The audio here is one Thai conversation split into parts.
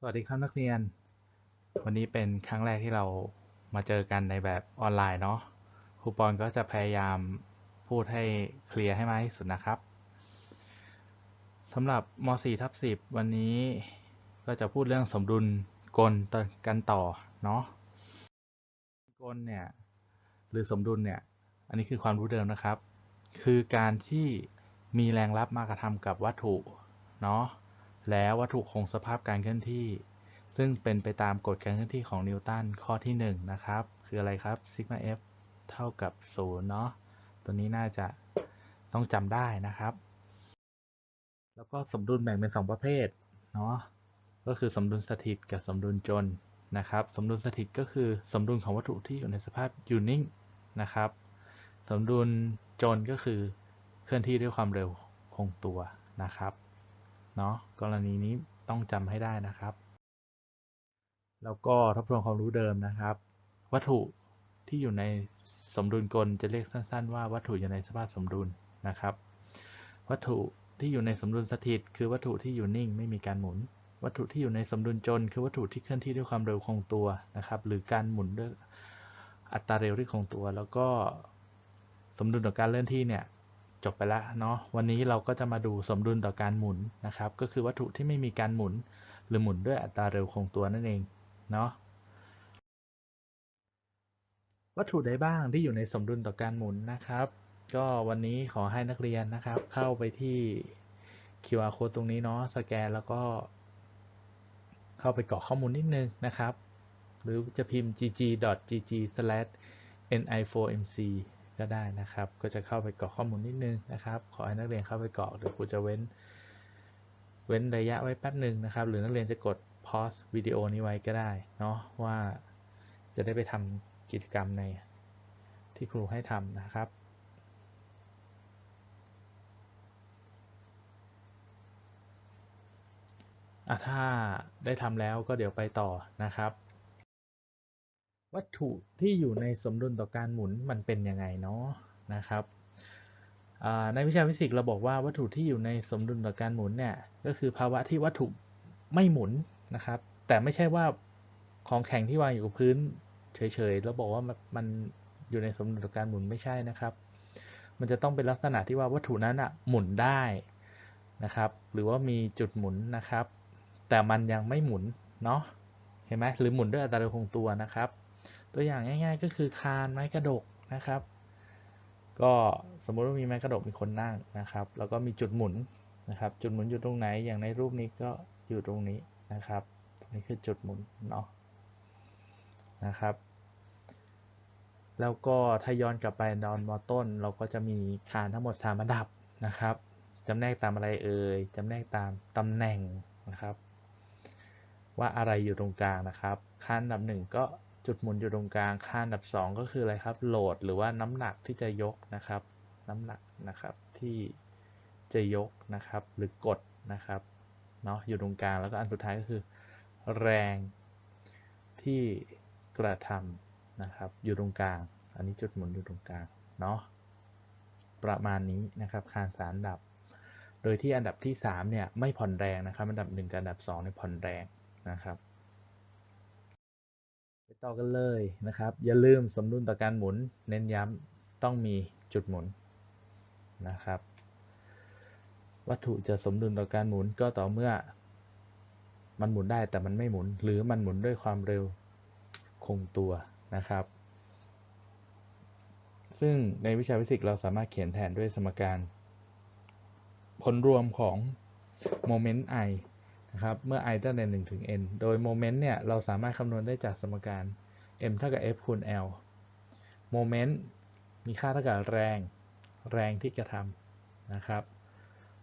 สวัสดีครับนักเรียน วันนี้เป็นครั้งแรกที่เรามาเจอกันในแบบออนไลน์เนาะครูปอนก็จะพยายามพูดให้เคลียร์ให้มากที่สุดนะครับสำหรับม .4 ทับ10 วันนี้ก็จะพูดเรื่องสมดุลกลกันต่อเนาะกลเนี่ยหรือสมดุลเนี่ยอันนี้คือความรู้เดิมนะครับ คือการที่มีแรงรับมากระทำกับวัตถุเนาะ แล้ววัตถุคงสภาพการเคลื่อนที่ ซึ่งเป็นไปตามกฎการเคลื่อนที่ของนิวตันข้อที่1นะครับ คืออะไรครับซิกมา f เท่ากับ0เนาะตัวนี้น่าจะต้องจำได้นะครับ แล้วก็สมดุลแบ่งเป็น 2 ประเภทเนาะก็คือสมดุลสถิตกับสมดุลจนนะครับ สมดุลสถิตก็คือสมดุลของวัตถุที่อยู่ในสภาพอยู่นิ่งนะครับ สมดุลจนก็คือเคลื่อนที่ด้วยความเร็วคงตัวนะครับ เนาะกรณีนี้ต้องจำให้ได้นะครับ แล้วก็ทบทวนความรู้เดิมนะครับ วัตถุที่อยู่ในสมดุลกลจะเรียกสั้น ๆ ว่าวัตถุอยู่ในสภาพสมดุลนะครับ วัตถุที่อยู่ในสมดุลสถิต คือวัตถุที่อยู่นิ่งไม่มีการหมุน วัตถุที่อยู่ในสมดุลจน คือวัตถุที่เคลื่อนที่ด้วยความเร็วคงตัวนะครับ หรือการหมุนด้วยอัตราเร็วที่คงตัว แล้วก็สมดุลต่อการเลื่อนที่เนี่ย จบไปแล้วเนาะวันนี้เราก็จะมาดูสมดุลต่อการหมุนนะครับ ก็คือวัตถุที่ไม่มีการหมุน หรือหมุนด้วยอัตราเร็วคงตัวนั่นเองเนาะวัตถุใดบ้างที่อยู่ในสมดุลต่อการหมุนนะครับ ก็วันนี้ขอให้นักเรียนนะครับ เข้าไปที่ QR code ตรงนี้เนาะสแกนแล้วก็ เข้าไปกรอกข้อมูลนิดนึงนะครับ หรือจะพิมพ์ gg.gg/ni4mc ก็ได้นะครับ ก็จะเข้าไปกรอกข้อมูลนิดนึงนะครับ ขอให้นักเรียนเข้าไปกรอกเดี๋ยวครูจะเว้น เว้นระยะไว้แป๊บหนึ่งนะครับ หรือนักเรียนจะกด pause วิดีโอนี้ไว้ก็ได้เนาะว่าจะได้ไปทำกิจกรรมในที่ครูให้ทำนะครับอะถ้าได้ทำแล้วก็เดี๋ยวไปต่อนะครับ วัตถุที่อยู่ในสมดุลต่อการหมุนมันเป็นยังไงเนาะนะครับในวิชาฟิสิกส์เราบอกว่าวัตถุที่อยู่ในสมดุลต่อการหมุนเนี่ยก็คือภาวะที่วัตถุไม่หมุนนะครับ แต่ไม่ใช่ว่าของแข็งที่วางอยู่กับพื้นเฉยๆแล้วบอกว่ามันอยู่ในสมดุลต่อการหมุนไม่ใช่นะครับ มันจะต้องเป็นลักษณะที่ว่าวัตถุนั้นอะหมุนได้นะครับ หรือว่ามีจุดหมุนนะครับ แต่มันยังไม่หมุนเนาะเห็นไหมหรือหมุนด้วยอัตราเร็วคงตัวนะครับ ตัวอย่างง่าย ๆ ก็คือคานไม้กระดกนะครับ ก็สมมุติว่ามีไม้กระดกมีคนนั่งนะครับ แล้วก็มีจุดหมุนนะครับ จุดหมุนอยู่ตรงไหนอย่างในรูปนี้ก็อยู่ตรงนี้นะครับนี่คือจุดหมุนเนาะนะครับ แล้วก็ถ้าย้อนกลับไปตอนมอต้น เราก็จะมีคานทั้งหมด3ระดับนะครับจำแนกตามอะไรเอ่ยจำแนกตามตำแหน่งนะครับ ว่าอะไรอยู่ตรงกลางนะครับคานอันดับหนึ่งก็ จุดหมุนอยู่ตรงกลางคานอันดับ 2 ก็คืออะไรครับ โหลดหรือว่าน้ำหนักที่จะยกนะครับ น้ำหนักนะครับที่จะยกนะครับ หรือกดนะครับเนาะอยู่ตรงกลางแล้วก็อันสุดท้ายก็คือ แรงที่กระทำนะครับ อยู่ตรงกลาง อันนี้จุดหมุนอยู่ตรงกลางเนาะประมาณนี้นะครับคานสารดับ โดยที่อันดับที่3เนี่ยไม่ผ่อนแรงนะครับ อันดับ 1กับอันดับ2เนี่ยผ่อนแรงนะครับ ไปต่อกันเลยนะครับ อย่าลืมสมดุลต่อการหมุน เน้นย้ำต้องมีจุดหมุนนะครับ วัตถุจะสมดุลต่อการหมุนก็ต่อเมื่อ มันหมุนได้แต่มันไม่หมุน หรือมันหมุนด้วยความเร็วคงตัวนะครับ ซึ่งในวิชาฟิสิกส์เราสามารถเขียนแทนด้วยสมการ ผลรวมของโมเมนต์ i นะครับเมื่อ i ตั้งแต่1ถึง n โดยโมเมนต์เนี่ยเราสามารถคำนวณได้จากสมการ m เท่ากับ f คูณ l โมเมนต์มีค่าเท่ากับแรงแรงที่กระทำนะครับ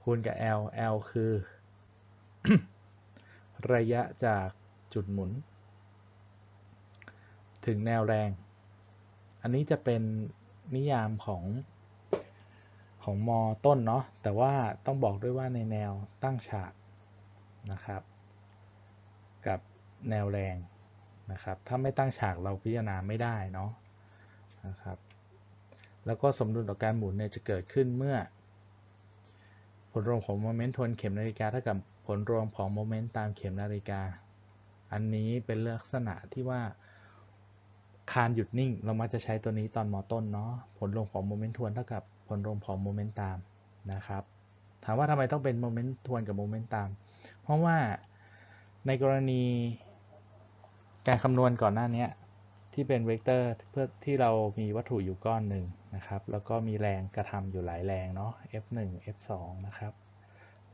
คูณกับ l l คือ ระยะจากจุดหมุน ถึงแนวแรง อันนี้จะเป็นนิยามของของมอต้นเนาะแต่ว่าต้องบอกด้วยว่าในแนวตั้งฉาก นะครับ กับแนวแรงนะครับ ถ้าไม่ตั้งฉากเราพิจารณาไม่ได้เนาะนะครับ แล้วก็สมดุลต่อการหมุนเนี่ยจะเกิดขึ้นเมื่อ ผลรวมของโมเมนต์ทวนเข็มนาฬิกาเท่ากับผลรวมของโมเมนต์ตามเข็มนาฬิกา อันนี้เป็นลักษณะที่ว่าคานหยุดนิ่ง เรามักจะใช้ตัวนี้ตอนมอต้นเนาะ ผลรวมของโมเมนต์ทวนเท่ากับผลรวมของโมเมนต์ตามนะครับ ถามว่าทำไมต้องเป็นโมเมนต์ทวนกับโมเมนต์ตาม เพราะว่าในกรณีการคำนวณก่อนหน้านี้ที่เป็นเวกเตอร์เพื่อที่เรามีวัตถุอยู่ก้อนหนึ่งนะครับ แล้วก็มีแรงกระทำอยู่หลายแรงเนาะ F1 F2 นะครับ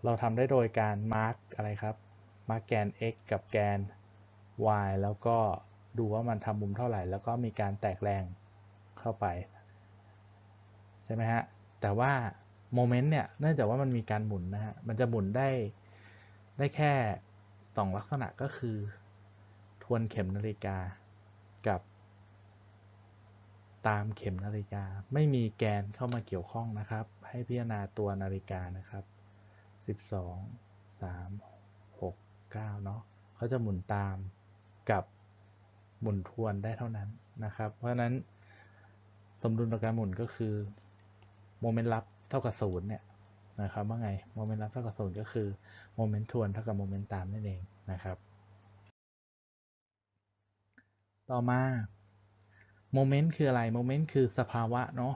เราทำได้โดยการมาร์กอะไรครับมาร์กแกน x กับแกน y แล้วก็ดูว่ามันทำมุมเท่าไหร่ แล้วก็มีการแตกแรงเข้าไป ใช่ไหมฮะ แต่ว่าโมเมนต์เนี่ยเนื่องจากว่ามันมีการหมุนนะฮะมันจะหมุนได้ ได้แค่สองลักษณะก็คือ ทวนเข็มนาฬิกากับตามเข็มนาฬิกา ไม่มีแกนเข้ามาเกี่ยวข้องนะครับ ให้พิจารณาตัวนาฬิกานะครับ 12 3 6 9 เนาะเขาจะหมุนตามกับหมุนทวนได้เท่านั้นนะครับ เพราะฉะนั้นสมดุลต่อการหมุนก็คือโมเมนต์รับเท่ากับศูนย์เนี่ย นะครับว่าไงโมเมนต์รับเท่ากับศูนย์ก็คือโมเมนต์ทวนเท่ากับโมเมนต์ตามนั่นเองนะครับ ต่อมาโมเมนต์คืออะไรโมเมนต์คือสภาวะเนาะ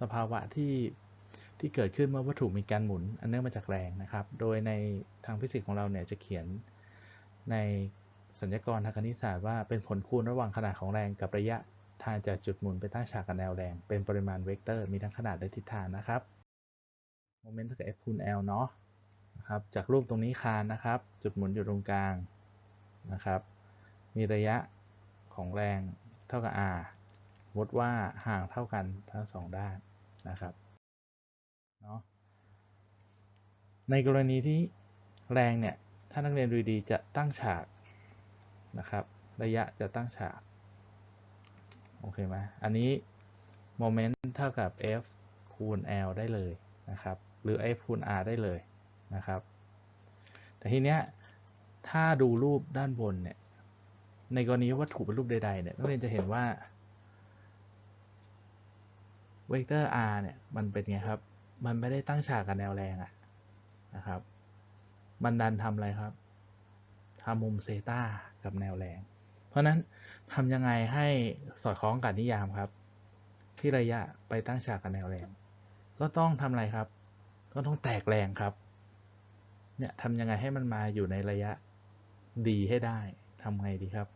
สภาวะที่ที่เกิดขึ้นเมื่อวัตถุมีการหมุน อันเนื่องมาจากแรงนะครับ โดยในทางฟิสิกส์ของเราเนี่ยจะเขียนในสัญญากรทางคณิตศาสตร์ว่าเป็นผลคูณระหว่างขนาดของแรงกับระยะทางจากจุดหมุนไปตั้งฉากกับแนวแรง เป็นปริมาณเวกเตอร์มีทั้งขนาดและทิศทางนะครับ โมเมนต์เท่ากับ F คูณ L เนาะนะครับจากรูปตรงนี้คานนะครับ จุดหมุนอยู่ตรงกลางนะครับ มีระยะของแรงเท่ากับ r วดว่าห่างเท่ากันทั้งสองด้านนะครับเนาะในกรณีที่แรงเนี่ย ถ้านักเรียนดูดีจะตั้งฉากนะครับ ระยะจะตั้งฉาก โอเคไหมอันนี้โมเมนต์เท่ากับ F คูณ L ได้เลยนะครับ หรือ F คูณ R ได้เลยนะครับ แต่ทีเนี้ยถ้าดูรูปด้านบนเนี่ยในกรณีวัตถุเป็นรูปใดๆเนี่ยนักเรียนจะเห็นว่าเวกเตอร์ r เนี่ยมันเป็นไงครับ มันไม่ได้ตั้งฉากกับแนวแรงอะนะครับ มันดันทำอะไรครับทำมุมเซตากับแนวแรง เพราะนั้นทำยังไงให้สอดคล้องกับนิยามครับ ที่ระยะไปตั้งฉากกับแนวแรง ก็ต้องทำอะไรครับ ก็ต้องแตกแรงครับ เนี่ยทำยังไงให้มันมาอยู่ในระยะดีให้ได้ทำไงดีครับ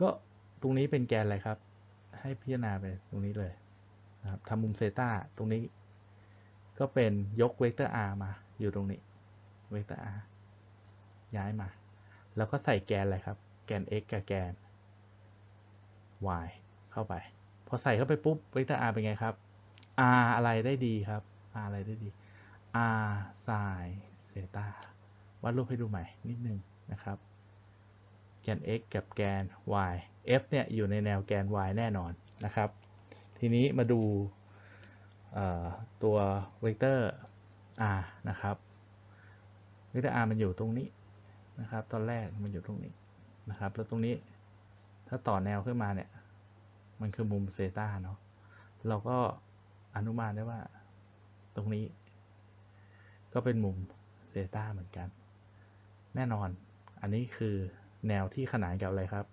ก็ตรงนี้เป็นแกนอะไรครับ ให้พิจารณาไปตรงนี้เลยนะครับทำมุมเซตาตรงนี้ ก็เป็นยกเวกเตอร์ r มาอยู่ตรงนี้เวกเตอร์ r ย้ายมา แล้วก็ใส่แกนอะไรครับ แกน x กับแกน y เข้าไป พอใส่เข้าไปปุ๊บเวกเตอร์ r เป็นไงครับ r อะไรได้ดีครับ r อะไรได้ดี r sin เซตาวาดรูปให้ดูใหม่นิดนึงนะครับ แกน x กับแกน y f เนี่ยอยู่ในแนวแกน y แน่นอนนะครับ ทีนี้มาดูตัวเวกเตอร์ r นะครับ เวกเตอร์ r มันอยู่ตรงนี้นะครับ ตอนแรกมันอยู่ตรงนี้นะครับ แล้วตรงนี้ถ้าต่อแนวขึ้นมาเนี่ย มันคือมุมเซตาเนาะ เราก็ อนุมานได้ว่า ตรงนี้ ก็เป็นมุมเซตาเหมือนกัน แน่นอน อันนี้คือแนวที่ขนานกับอะไรครับ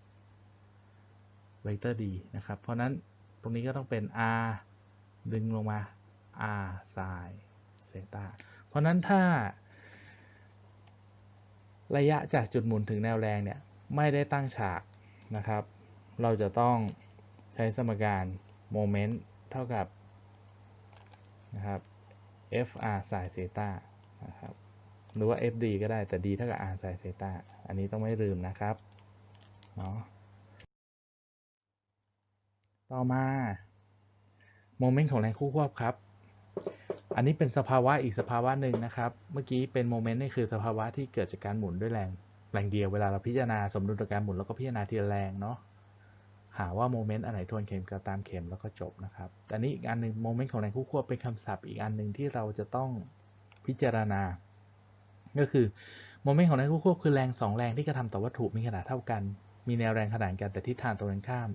เวกเตอร์ d นะครับ เพราะนั้นตรงนี้ก็ต้องเป็น r ดึงลงมา r sin เซตาเพราะนั้นถ้า ระยะจากจุดหมุนถึงแนวแรงเนี่ย ไม่ได้ตั้งฉากนะครับ เราจะต้องใช้สมการโมเมนต์เท่ากับ นะครับ fr sin เซตานะครับหรือว่า fd ก็ได้แต่ d เท่ากับ r sin เซตาอันนี้ต้องไม่ลืมนะครับเนาะต่อมาโมเมนต์ของแรงคู่ควบครับ อันนี้เป็นสภาวะอีกสภาวะหนึ่งนะครับ เมื่อกี้เป็นโมเมนต์นี่คือสภาวะที่เกิดจากการหมุนด้วยแรงแรงเดียวเวลาเราพิจารณาสมดุลต่อการหมุนแล้วก็พิจารณาทีละแรงเนาะ หาว่าโมเมนต์อันไหนทวนเข็มกับตามเข็มแล้วก็จบนะครับแต่นี้อีกอันหนึ่งโมเมนต์ของแรงคู่ควบเป็นคำศัพท์อีกอันหนึ่งที่เราจะต้องพิจารณา ก็คือโมเมนต์ของแรงคู่ควบคือแรงสองแรงที่กระทำต่อวัตถุมีขนาดเท่ากัน มีแนวแรงขนานกันแต่ทิศทางตรงกันข้าม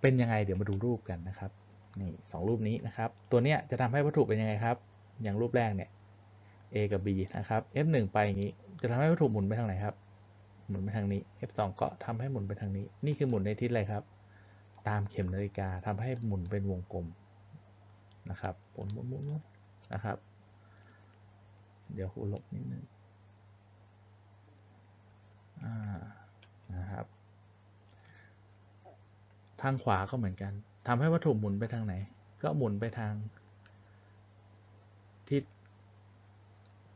เป็นยังไงเดี๋ยวมาดูรูปกันนะครับนี่สองรูปนี้นะครับ ตัวเนี้ยจะทำให้วัตถุเป็นยังไงครับ อย่างรูปแรกเนี่ย A กับ B นะครับ F1 ไปอย่างนี้ จะทำให้วัตถุหมุนไปทางไหนครับ หมุนไปทางนี้ F2 ก็ทำให้หมุนไปทางนี้ นี่คือหมุนในทิศอะไรครับ ตามเข็มนาฬิกาทำให้หมุนเป็นวงกลมนะครับหมุนหมุนหมุนนะครับ เดี๋ยวครูลบนิดนึงอ่านะครับ ทางขวาก็เหมือนกันทำให้วัตถุหมุนไปทางไหน ก็หมุนไปทางทิศ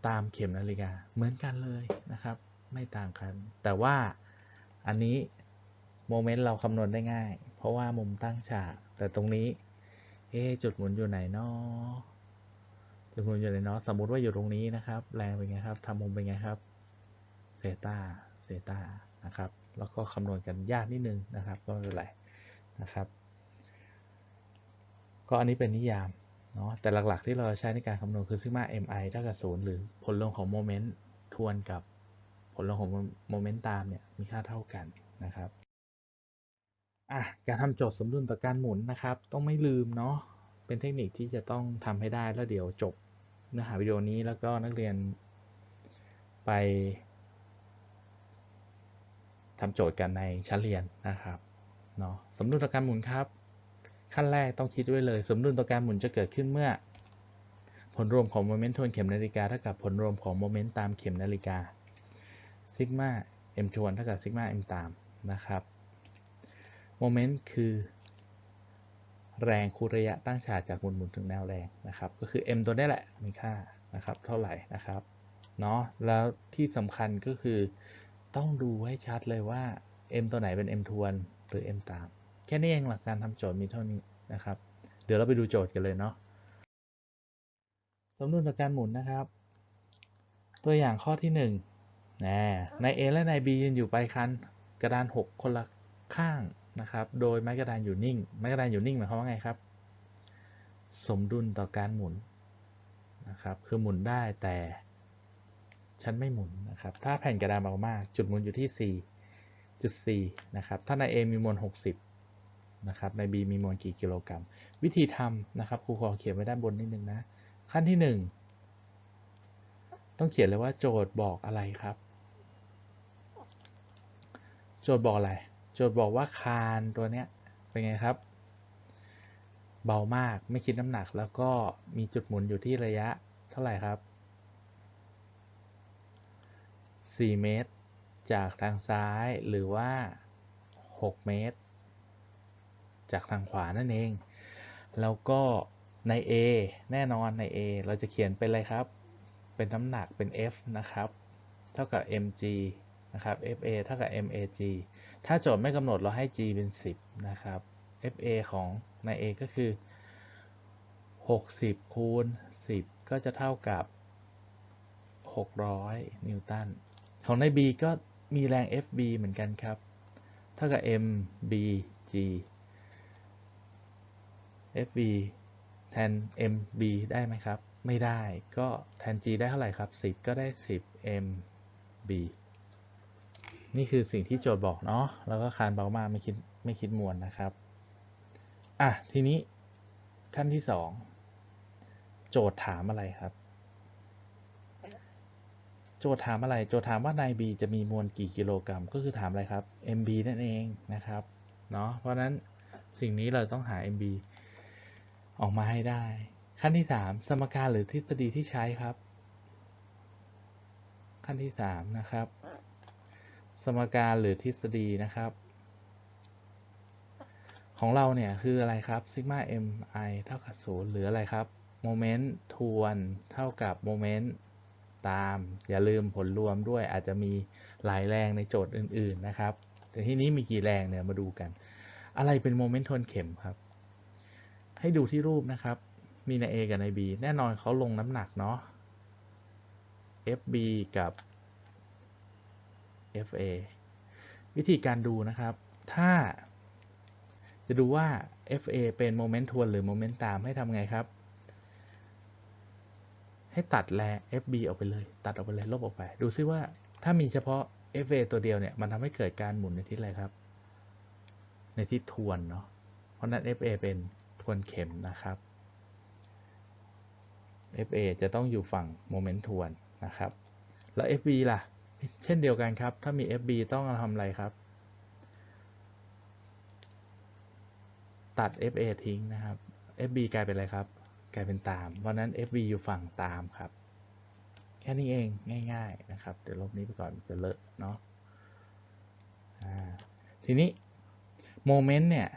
ตามเข็มนาฬิกาเหมือนกันเลยนะครับ ไม่ต่างกัน แต่ว่าอันนี้โมเมนต์เราคำนวณได้ง่าย เพราะว่ามุมตั้งฉาก แต่ตรงนี้ เอ๊จุดหมุนอยู่ไหนเนาะจุดหมุนอยู่ไหนเนาะสมมุติว่าอยู่ตรงนี้นะครับ แรงเป็นไงครับทำมุมเป็นไงครับเซตาเซตานะครับ แล้วก็คำนวณกันยากนิดนึงนะครับ ก็ไม่เป็นไรนะครับ ก็อันนี้เป็นนิยามเนาะ แต่หลักๆที่เราใช้ในการคำนวณคือซิกมา mi เท่ากับ0หรือผลลงของโมเมนต์ทวนกับ ผลลงของโมเมนต์ตามเนี่ยมีค่าเท่ากันนะครับอะการทำโจทย์สมดุลต่อการหมุนนะครับ ต้องไม่ลืมเนาะเป็นเทคนิคที่จะต้องทำให้ได้แล้วเดี๋ยวจบเนื้อหาวิดีโอนี้แล้วก็นักเรียนไปทำโจทย์กันในชั้นเรียนนะครับเนาะสมดุลต่อการหมุนครับ ขั้นแรกต้องคิดไว้เลย สมดุลต่อการหมุนจะเกิดขึ้นเมื่อ ผลรวมของโมเมนต์ทวนเข็มนาฬิกาเท่ากับผลรวมของโมเมนต์ตามเข็มนาฬิกา ซิกมา m ทวนเท่ากับซิกมา m ตามนะครับโมเมนต์คือแรงคูณระยะตั้งฉากจากหมุนหมุนถึงแนวแรงนะครับ ก็คือ m ตัวนี้แหละมีค่านะครับ เท่าไหร่นะครับเนาะแล้วที่สำคัญก็คือต้องดูให้ชัดเลยว่า m ตัวไหนเป็น m ทวนหรือ m ตาม แค่นี้เองหลักการทำโจทย์มีเท่านี้นะครับ เดี๋ยวเราไปดูโจทย์กันเลยเนาะสมดุลต่อการหมุนนะครับ ตัวอย่างข้อที่ 1 นะใน A และใน B ยืนอยู่ปลายคันกระดาน 6 คนละข้างนะครับ โดยไม้กระดานอยู่นิ่ง ไม้กระดานอยู่นิ่งหมายความว่าไงครับ สมดุลต่อการหมุนนะครับ คือหมุนได้แต่ฉันไม่หมุนนะครับ ถ้าแผ่นกระดานเบามาก จุดหมุนอยู่ที่4จุด4นะครับ ถ้าใน A มีมวล 60 นะครับใน B มีมวลกี่กิโลกรัม วิธีทำนะครับ ครูขอเขียนไว้ด้านบนนิดนึงนะ ขั้นที่ 1 ต้องเขียนเลยว่าโจทย์บอกอะไรครับ จทย์บอกอะไร โจทย์บอกว่าคานตัวเนี้ยเป็นไงครับ เบามากไม่คิดน้ำหนักแล้วก็มีจุดหมุนอยู่ที่ระยะเท่าไหร่ครับ 4 เมตร จากทางซ้ายหรือว่า 6 เมตร จากทางขวานั่นเอง แล้วก็ใน A แน่นอนใน A เราจะเขียนเป็นอะไรครับ เป็นน้ำหนักเป็น F นะครับ เท่ากับ mg นะครับ fa เท่ากับ mag ถ้าโจทย์ไม่กำหนดเราให้ g เป็น 10 นะครับ fa ของใน A ก็คือ 60 คูณ 10 ก็จะเท่ากับ 600 นิวตัน ของใน B ก็มีแรง FB เหมือนกันครับ เท่ากับ mbg FB แทน MB ได้ไหมครับ ไม่ได้ ก็แทน G ได้เท่าไหร่ครับ 10 ก็ได้ 10 MB นี่คือสิ่งที่โจทย์บอกเนาะแล้วก็คานเบามากไม่คิดไม่คิดมวลนะครับอะทีนี้ขั้นที่2โจทย์ถามอะไรครับ โจทย์ถามอะไร โจทย์ถามว่านาย B จะมีมวลกี่กิโลกรัม ก็คือถามอะไรครับ MB นั่นเองนะครับเนาะเพราะนั้นสิ่งนี้เราต้องหา MB ออกมาให้ได้ ขั้นที่ 3 สมการหรือทฤษฎีที่ใช้ครับ ขั้นที่ 3 นะครับ มการหรือทฤษฎีนะครับ ของเราเนี่ยคืออะไรครับซิกมา mi เท่ากับ0หรืออะไรครับโมเมนต์ทวนเท่ากับโมเมนต์ตาม อย่าลืมผลรวมด้วยอาจจะมีหลายแรงในโจทย์อื่น ๆนะครับ แต่ที่นี้มีกี่แรงเนี่ยมาดูกัน อะไรเป็นโมเมนต์ทวนเข็มครับ ให้ดูที่รูปนะครับ มีใน A กับใน B แน่นอนเขาลงน้ำหนักเนาะ FB กับ FA วิธีการดูนะครับ ถ้า จะดูว่า FA เป็นโมเมนต์ทวนหรือโมเมนต์ตามให้ทำไงครับ ให้ตัดแรง FB ออกไปเลย ตัดออกไปเลยลบออกไป ดูซิว่าถ้ามีเฉพาะ FA ตัวเดียวเนี่ย มันทำให้เกิดการหมุนในทิศอะไรครับ ในทิศทวนเนาะเพราะนั้น FA เป็นทวนเข็มนะครับ FA จะต้องอยู่ฝั่งโมเมนต์ทวนนะครับ แล้ว FB ล่ะ เช่นเดียวกันครับ ถ้ามี FB ต้องทำอะไรครับ ตัด FA ทิ้งนะครับ FB กลายเป็นอะไรครับ กลายเป็นตาม เพราะนั้น FB อยู่ฝั่งตามครับ แค่นี้เองง่ายๆนะครับ เดี๋ยวลบนี้ไปก่อนจะเลอะเนาะทีนี้โมเมนต์เนี่ย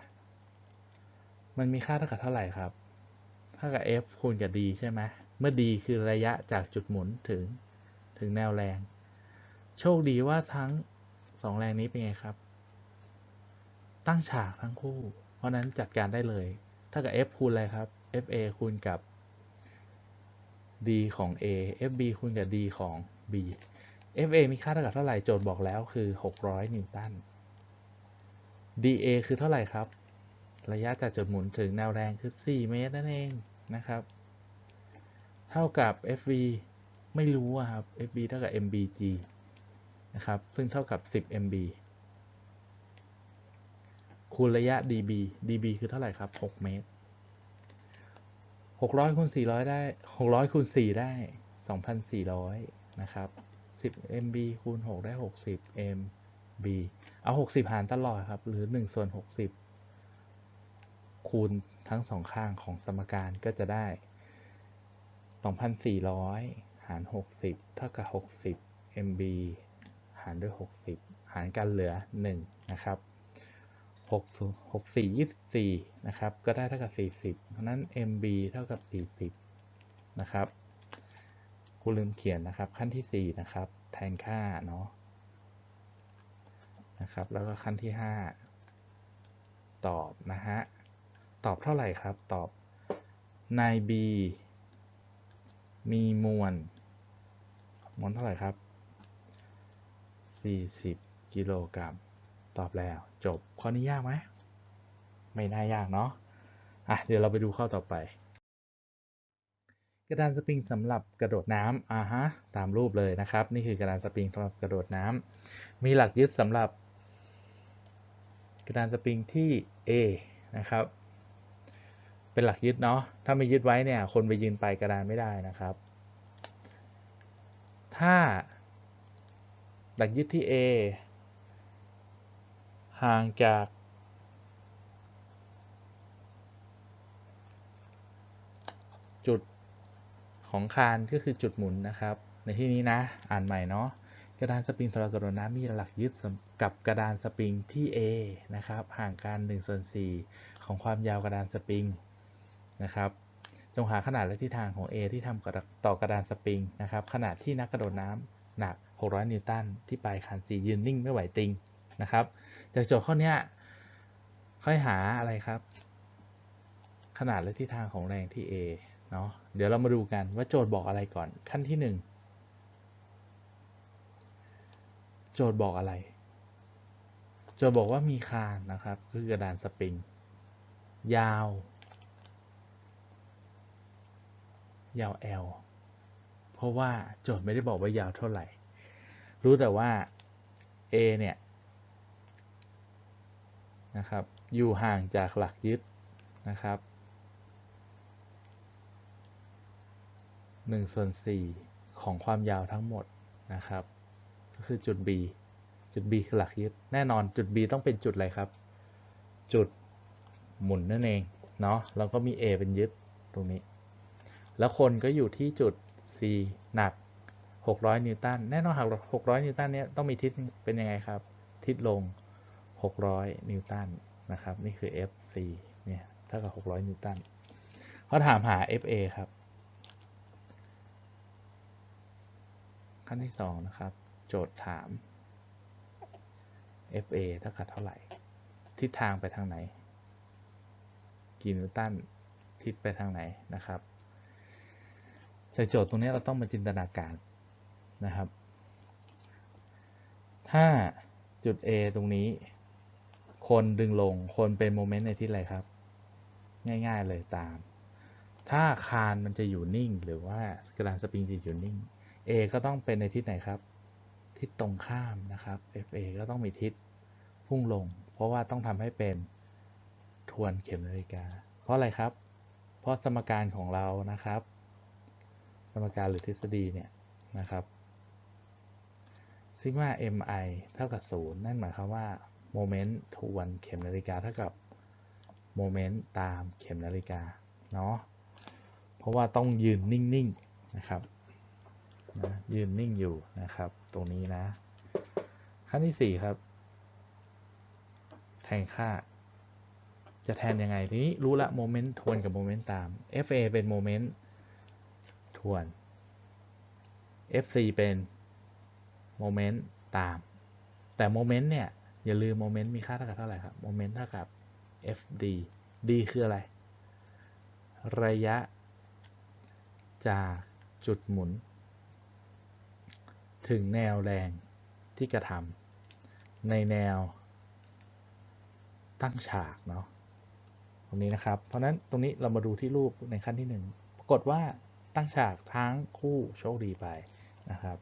มันมีค่าเท่ากับเท่าไหร่ครับเท่ากับ f คูณกับ d ใช่ไหมเมื่อ d คือระยะจากจุดหมุนถึงถึงแนวแรง โชคดีว่าทั้งสองแรงนี้เป็นไงครับ ตั้งฉากทั้งคู่ เพราะนั้นจัดการได้เลย ถ้ากับ f คูณอะไรครับ fa คูณกับ d ของ a fb คูณกับ d ของ b fa มีค่าเท่ากับเท่าไหร่ โจทย์บอกแล้วคือ 600 นิวตัน dA คือเท่าไหร่ครับ ระยะจากจุดหมุนถึงแนวแรงคือ 4 เมตรนั่นเองนะครับ เท่ากับ FV ไม่รู้อะครับ FV เท่ากับ MBG นะครับ ซึ่งเท่ากับ 10 MB คูณระยะ dB dB คือเท่าไหร่ครับ 6 เมตร 600คูณ400 ได้ 600คูณ4ได้ 2,400 นะครับ 10 MB คูณ 6 ได้ 60 MB เอา 60 หารตลอดครับ หรือ 1 ส่วน 60 คูณทั้งสองข้างของสมการก็จะได้ 2,400 หาร 60 เท่ากับ 60 MB หารด้วย 60 หารกันเหลือ 1 นะครับ6 64 24 นะครับ ก็ได้เท่ากับ 40 เพราะนั้น MB เท่ากับ 40 นะครับกูลืมเขียนนะครับ ขั้นที่ 4 นะครับ แทนค่าเนาะนะครับ แล้วก็ขั้นที่ 5 ตอบนะฮะ ตอบเท่าไหร่ครับ ตอบนาย B มีมวลมวลเท่าไหร่ครับ 40 กิโลกรัม ตอบแล้วจบ ข้อนี้ยากไหม ไม่น่ายากเนาะ อะ เดี๋ยวเราไปดูข้อต่อไป กระดานสปริงสำหรับกระโดดน้ำอ่าฮะ ตามรูปเลยนะครับ นี่คือกระดานสปริงสำหรับกระโดดน้ำ มีหลักยึดสำหรับ กระดานสปริงที่ A นะครับ เป็นหลักยึดเนาะ ถ้าไม่ยึดไว้เนี่ย คนไปยืนไปกระดานไม่ได้นะครับ ถ้า หลักยึดที่ A ห่างจาก จุดของคานก็คือจุดหมุนนะครับ ในที่นี้นะ อ่านใหม่เนาะกระดานสปริงสำหรับกระโดดน้ำมีหลักยึดกับกระดานสปริงที่ A นะครับ ห่างกัน1ส่วน4ของความยาวกระดานสปริงนะครับ จงหาขนาดและทิศทางของ A ที่ทำต่อกระดานสปริงนะครับ ขนาดที่นักกระโดดน้ำหนัก 600 นิวตันที่ปลายคาน C ยืนนิ่งไม่ไหวติงนะครับ จากโจทย์ข้อนี้ค่อยหาอะไรครับ ขนาดและทิศทางของแรงที่ A เนาะเดี๋ยวเรามาดูกันว่าโจทย์บอกอะไรก่อนขั้นที่ 1 โจทย์บอกอะไร โจทย์บอกว่ามีคานนะครับ คือกระดานสปริง ยาว ยาว L เพราะว่าโจทย์ไม่ได้บอกว่ายาวเท่าไหร่ รู้แต่ว่า A เนี่ยนะครับอยู่ห่างจากหลักยึดนะครับ1ส่วน4ของความยาวทั้งหมดนะครับ ก็คือจุด B จุด B คือหลักยึด แน่นอนจุด B ต้องเป็นจุดอะไรครับ จุดหมุนนั่นเองเนาะแล้วก็มี A เป็นยึดตรงนี้ แล้วคนก็อยู่ที่จุด C หนัก 600 นิวตัน แน่นอนหาก600 นิวตันเนี้ยต้องมีทิศเป็นยังไงครับ ทิศลง 600 นิวตันนะครับ นี่คือ FC เนี่ยเท่ากับ 600 นิวตันเขาถามหา FA ครับ ขั้นที่ 2 นะครับ โจทย์ถาม FA เท่ากับเท่าไหร่ ทิศทางไปทางไหน กี่นิวตัน ทิศไปทางไหนนะครับจากโจทย์ตรงนี้เราต้องมาจินตนาการ นะครับ ถ้าจุด A ตรงนี้ คนดึงลง คนเป็นโมเมนต์ในทิศอะไรครับ ง่ายๆเลยตาม ถ้าคานมันจะอยู่นิ่ง หรือว่ากระดานสปริงจะอยู่นิ่ง A ก็ต้องเป็นในทิศไหนครับ ทิศตรงข้ามนะครับ FA ก็ต้องมีทิศพุ่งลง เพราะว่าต้องทำให้เป็นทวนเข็มนาฬิกา เพราะอะไรครับ เพราะสมการของเรานะครับ สมการหรือทฤษฎีเนี่ยนะครับ ซิกมา mi เท่ากับ 0 นั่นหมายความว่าโมเมนต์ทวนเข็มนาฬิกาเท่ากับโมเมนต์ตามเข็มนาฬิกาเนาะเพราะว่าต้องยืนนิ่งๆนะครับนะยืนนิ่งอยู่นะครับ ตรงนี้นะ ขั้นที่ 4 ครับ แทนค่า จะแทนยังไงทีนี้รู้ละโมเมนต์ทวนกับโมเมนต์ตาม fa เป็นโมเมนต์ทวน fc เป็น โมเมนต์ตาม แต่โมเมนต์เนี่ย อย่าลืมโมเมนต์มีค่าเท่ากับเท่าไหร่ครับโมเมนต์เท่ากับ fd d คืออะไร ระยะ จากจุดหมุน ถึงแนวแรงที่กระทำในแนว ตั้งฉากเนาะตรงนี้นะครับ เพราะนั้นตรงนี้เรามาดูที่รูปในขั้นที่ 1 ปรากฏว่าตั้งฉากทั้งคู่โชคดีไปนะครับ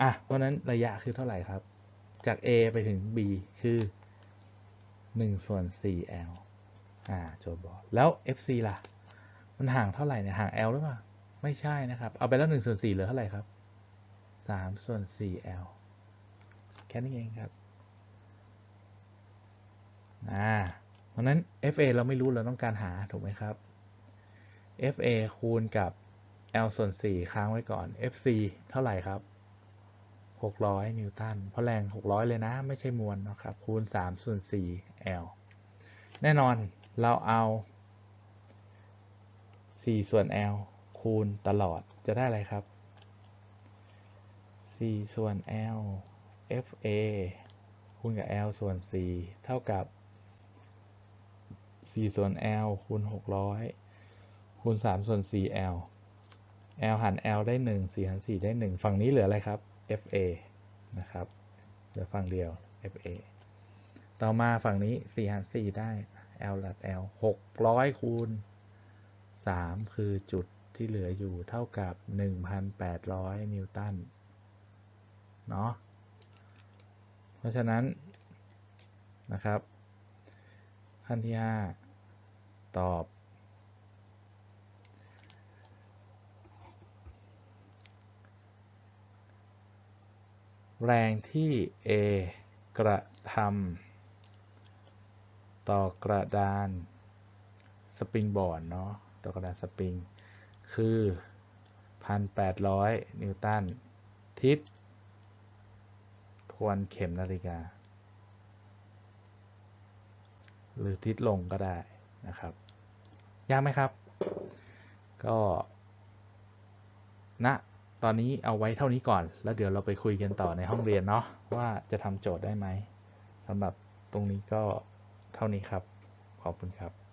อะเพราะนั้นระยะคือเท่าไหร่ครับ จาก A ไปถึง B คือ1ส่วน 4L อ่าโจทย์บอกแล้ว FC ล่ะ มันห่างเท่าไหร่เนี่ยห่าง L หรือเปล่า ไม่ใช่นะครับ เอาไปแล้ว1ส่วน4เหลือเท่าไหร่ครับ3ส่วน 4L แค่นี้เองครับ อ่า เพราะนั้น FA เราไม่รู้เราต้องการหาถูกไหมครับ FA คูณกับ L ส่วน 4 ค้างไว้ก่อน FC เท่าไหร่ครับ 600 นิวตัน เพราะแรง 600 เลยนะ ไม่ใช่มวลนะครับ คูณ3ส่วน4 L แน่นอนเราเอา 4 ส่วน L คูณตลอด จะได้อะไรครับ 4 ส่วน L FA คูณกับ L ส่วน 4 เท่ากับ 4 ส่วน L คูณ 600 คูณ 3 ส่วน 4L L หาร L ได้ 1 4หาร4ได้ 1 ฝั่งนี้เหลืออะไรครับ FA นะครับเหลือฝั่งเดียว FA ต่อมาฝั่งนี้4หาร4ได้ L หลัด L 600 คูณ 3 คือจุดที่เหลืออยู่เท่ากับ 1,800 นิวตัน เนาะ เพราะฉะนั้นนะครับ ขั้นที่ 5 ตอบ แรงที่ A กระทำต่อกระดานสปริงบอร์ดเนาะต่อกระดานสปริง คือ 1,800 นิวตัน ทิศทวนเข็มนาฬิกา หรือทิศลงก็ได้นะครับ ยากไหมครับ ก็ณนะ ตอนนี้เอาไว้เท่านี้ก่อน แล้วเดี๋ยวเราไปคุยกันต่อในห้องเรียนเนาะว่าจะทำโจทย์ได้ไหมสำหรับตรงนี้ก็เท่านี้ครับ ขอบคุณครับ